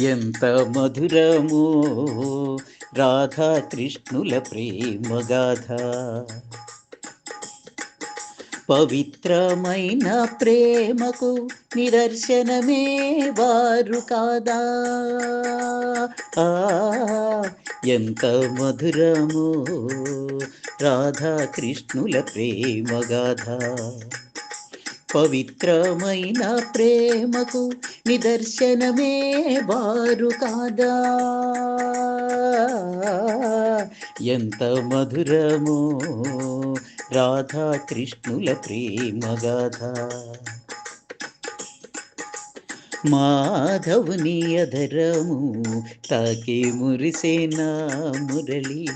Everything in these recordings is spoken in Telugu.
ఎంత మధురమో రాధాకృష్ణుల ప్రేమగాథ పవిత్రమైన ప్రేమకు నిదర్శనమే వారు కాదా? ఆ, ఎంత మధురమో. రాధాకృష్ణుల ప్రేమగాథ పవిత్రమైన ప్రేమకు నిదర్శనమే వారు కాదా? ఎంత మధురమో రాధాకృష్ణుల ప్రేమగాథ మాధవుని అధరము తాకి మురిసేనా మురళి.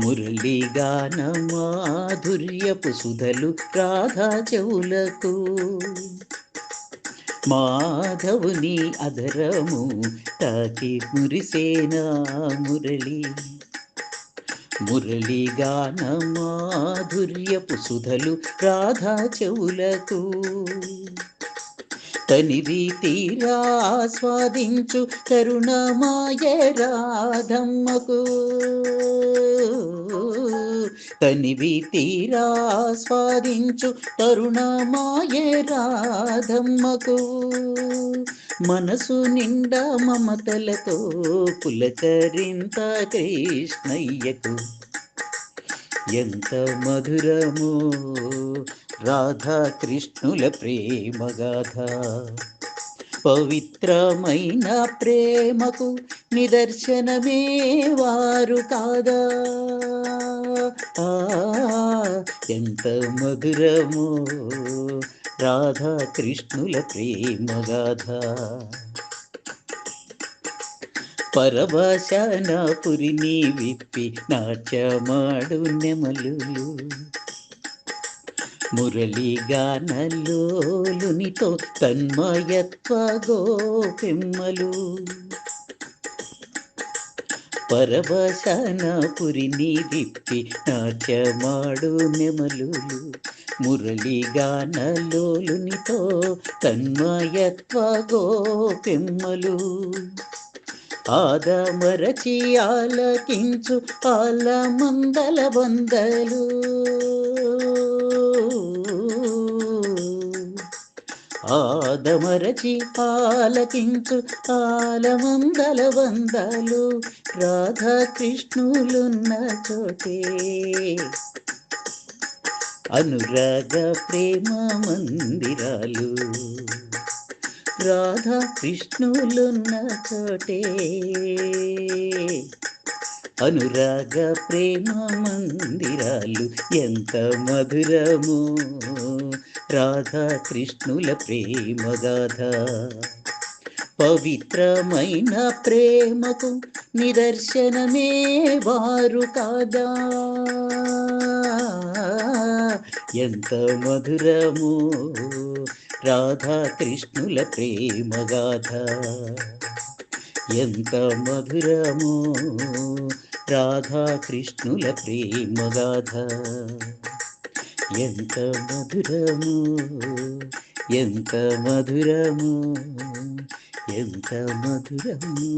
మురళీగాన మాధుర్యపు సుధలు రాధా చెవులకు. మాధవుని అధరము తాకి మురిసేనా మురళి? మురళీగాన మాధుర్యపు సుధలు రాధా చెవులకు. తనివి తీరా ఆస్వాదించు కరుణమాయ రాధమ్మకు. తనివి తీరా ఆస్వాదించు తరుణమాయ రాధమ్మకు. మనసు నిండా మమతలతో పులకరింత కృష్ణయ్యకు. ఎంత మధురమో రాధాకృష్ణుల ప్రేమగాథ పవిత్రమైన ప్రేమకు నిదర్శనమే వారు కాదా? ఎంత మధురమో. రాధాకృష్ణుల ప్రేమగాథ పరభాషాన పురిని విప్పి నాట్యమాడు నెమలు మురళీగానలోలునితో తన్మయత్వ గోపెమ్మలు పరవశన పురిని విప్పి నాట్యమాడు నెమలు మురళీగానలోలునితో తన్మయత్వ గోపెమ్మలు ఆదమరచి ఆలకించు ఆల మందల వందలు. ఆదమరచి పాలకించు కాలమందల వందలు రాధాకృష్ణులున్న చోటే. అనురాగ ప్రేమ మందిరాలు రాధాకృష్ణులున్న చోటే. అనురాగ ప్రేమ మందిరాలు ఎంత మధురము. రాధా కృష్ణుల ప్రేమగాథ పవిత్రమైన ప్రేమకు నిదర్శనమే వారు కాదా. ఎంత మధురము. రాధా కృష్ణుల ప్రేమగాథ ఎంత మధురము. రాధా కృష్ణుల ప్రేమగాథ ఎంత మధురము ఎంత మధురము ఎంత మధురము.